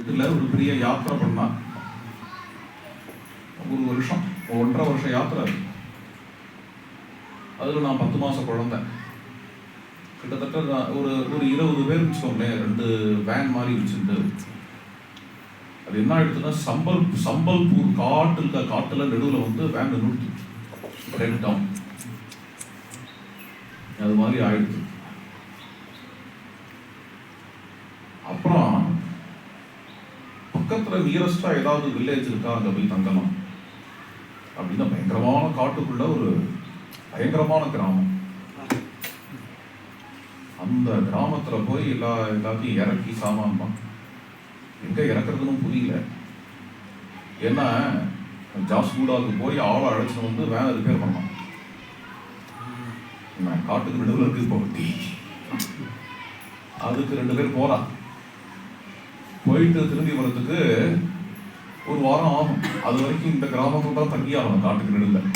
இதில் ஒரு பெரிய யாத்திரை பண்ணால் ஒரு வருஷம் ஒன்றரை வருஷம் யாத்திரை அது. நான் பத்து மாதம் குழந்தை. கிட்டத்தட்ட நான் ஒரு ஒரு இருபது பேர் வச்சுக்கோங்களேன் ரெண்டு வேன் மாதிரி வச்சுட்டு அது என்ன ஆயிடுச்சுன்னா சம்பல் சம்பல்பூர் காட்டு இருக்க காட்டில் நெடுவில் வந்து வேன் நிறுத்து பிரேக் டவுன் அது மாதிரி ஆயிடுச்சு. பக்கத்துல நியரஸ்டா ஏதாவது வில்லேஜ் இருக்கா அங்க போய் தங்கலாம் அப்படின்னா பயங்கரமான காட்டுக்குள்ள ஒரு பயங்கரமான கிராமம். அந்த கிராமத்துல போய் எல்லா எல்லாத்தையும் இறக்கி சாமான் தான் எங்க இறக்குறதுன்னு புரியல. ஏன்னா ஜாஸ்கூடாவுக்கு போய் ஆளை அழைச்சிட்டு வந்து வேன் ரிப்பேர் பண்ணலாம் நான் காட்டுக்கு நடுவில் இருக்கு போட்டி அதுக்கு ரெண்டு பேர் போகிறான் போயிட்டு திரும்பி வர்றதுக்கு ஒரு வாரம் ஆகும். அது வரைக்கும் இந்த கிராமத்துல தான் தங்கி ஆகணும் காட்டுக்கு நடுவில்.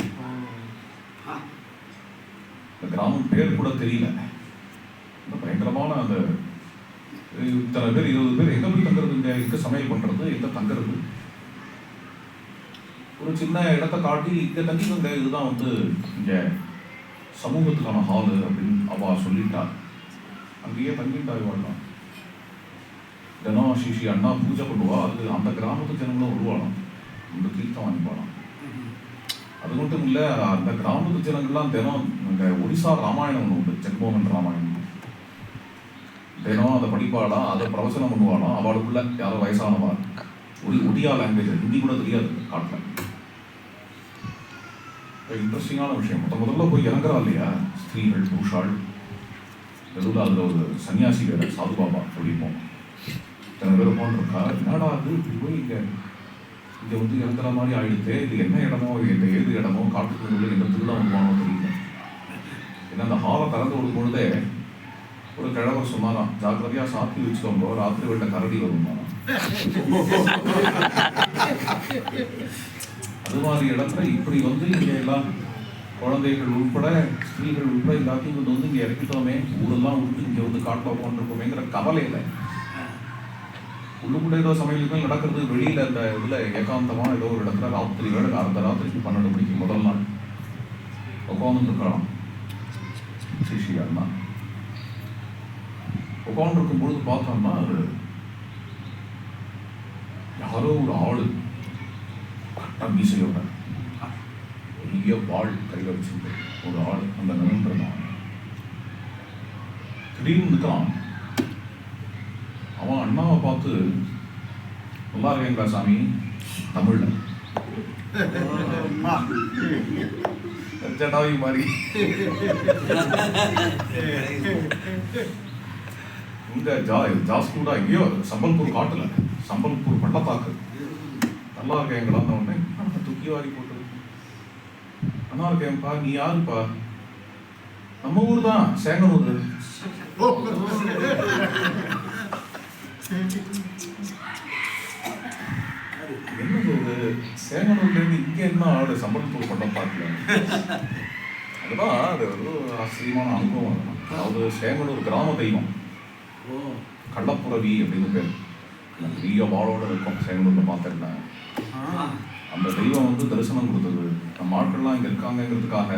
இந்த கிராமம் பேர் கூட தெரியல. இந்த பயங்கரமான அந்த இத்தனை பேர் இருபது பேர் எங்க போய் தங்குறது? இங்க எங்க சமையல் பண்றது? எங்க தங்குறது? ஒரு சின்ன இடத்த காட்டி இங்க தங்க இதுதான் வந்து இங்க சமூகத்துக்கான ஹாலு அப்படின்னு அவ சொல்லிட்டா. அங்கேயே தங்கிட்டா இவாள்லாம் தினம் ஸ்ரீ அண்ணா பூஜை பண்ணுவா அது அந்த கிராமத்து ஜனங்களும் வருவாளாம் அந்த தீர்த்தம் வாங்கிப்பாளாம் அது மட்டும் இல்ல அந்த கிராமத்து ஜனங்கள்லாம் தினம் இந்த ஒடிசா ராமாயணம் ஒன்று உண்டு. ஜெகமோகன் ராமாயணம். தினம் அதை படிப்பாளாம் அதை பிரவச்சனம் பண்ணுவாளாம் அவளுக்குள்ள யாரோ வயசானவா? ஒடி ஒடியா லாங்குவேஜ் ஹிந்தி கூட தெரியாது காட்டில் இன்ட்ரெஸ்டிங்கான விஷயம். முத முதல்ல போய் இறங்குறா இல்லையா? ஸ்திரீகள் புருஷாள். நடுவில் அதில் ஒரு சன்னியாசி வேற சாது பாபா சொல்லிப்போம் இத்தனை பேர் போன்றிருக்கா என்னடா அது இப்படி போய் இங்கே இங்கே வந்து இறங்குற மாதிரி ஆயிடுத்து இது என்ன இடமோ இந்த ஏது இடமோ காட்டுக்கு நடுவில் எந்த திருவிழா வருவானோ தெரியல. ஏன்னா அந்த ஹாலை திறந்து விடும் பொழுதே ஒரு கிழவர் சொன்னாராம் ஜாக்கிரதையாக சாத்தி வச்சுக்கோங்க. ராத்திரி வெள்ள கரடி வருமானம் அது மாதிரி இடத்துல இப்படி வந்து இங்கே எல்லாம் குழந்தைகள் உட்பட ஸ்திரீகள் உட்பட எல்லாத்தையும் கொண்டு வந்து இங்கே இறக்கிட்டோமே. ஊரெல்லாம் விட்டு இங்கே வந்து காட்டில் போன்றிருக்கோமேங்கிற கவலை இல்லை உள்ளுக்குள்ள ஏதோ சமையலுமே நடக்கிறது வெளியில அந்த இதில் ஏகாந்தமாக ஏதோ ஒரு இடத்துல ராத்திரி வேலை அர்த்த ராத்திரிக்கு பன்னெண்டு மணிக்கு முதல் நாள். உட்காந்துருக்கலாம் இருக்கலாம் தான் உட்காந்துருக்கும் பொழுது பார்த்தோம்னா அது யாரோ ஒரு ஆள் கட்ட மீசையோட பெரிய வாழ் கையில் வச்சுட்டு ஒரு ஆள் அந்த நின்றுதான் திடீர்னு தான் அவன் அண்ணாவை பார்த்து நல்லா இருக்கீங்களா சாமி? தமிழ்ல. ஜடாவி மாதிரி. இங்க ஜா ஜாஸ்கூடா எங்கேயோ சம்பல்பூர் காட்டுல சம்பல்பூர் பள்ளத்தாக்கு. நல்லா இருக்கேங்களா உடனே. தூக்கி வாரி போட்டு நல்லா இருக்கேன்ப்பா நீ யாருப்பா? நம்ம ஊர் தான் சேங்கனூர் இருந்து இங்க என்ன ஆளு சம்பல்பூர் பள்ளத்தாக்குல அதுதான் அது ஒரு ஆச்சரியமான அனுபவம். அதாவது சேங்கனூர் கிராம தெய்வம். கள்ளப்புறவி அப்படின்னு பேர். பெரிய வாளோட இருக்கும் சேங்கனூர்ல பார்த்துருந்தேன் அந்த தெய்வம் வந்து தரிசனம் கொடுத்தது. நம்ம ஆட்கள்லாம் இங்க இருக்காங்கங்கிறதுக்காக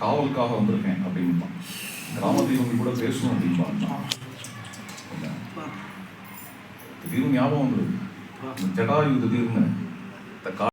காவலுக்காக வந்திருக்கேன் அப்படின்பான். கிராம தெய்வங்கள் கூட பேசணும் அப்படின்பான். திடீர்னு ஞாபகம் வந்துருது இந்த ஜடாயு திடீர்னு இந்த கா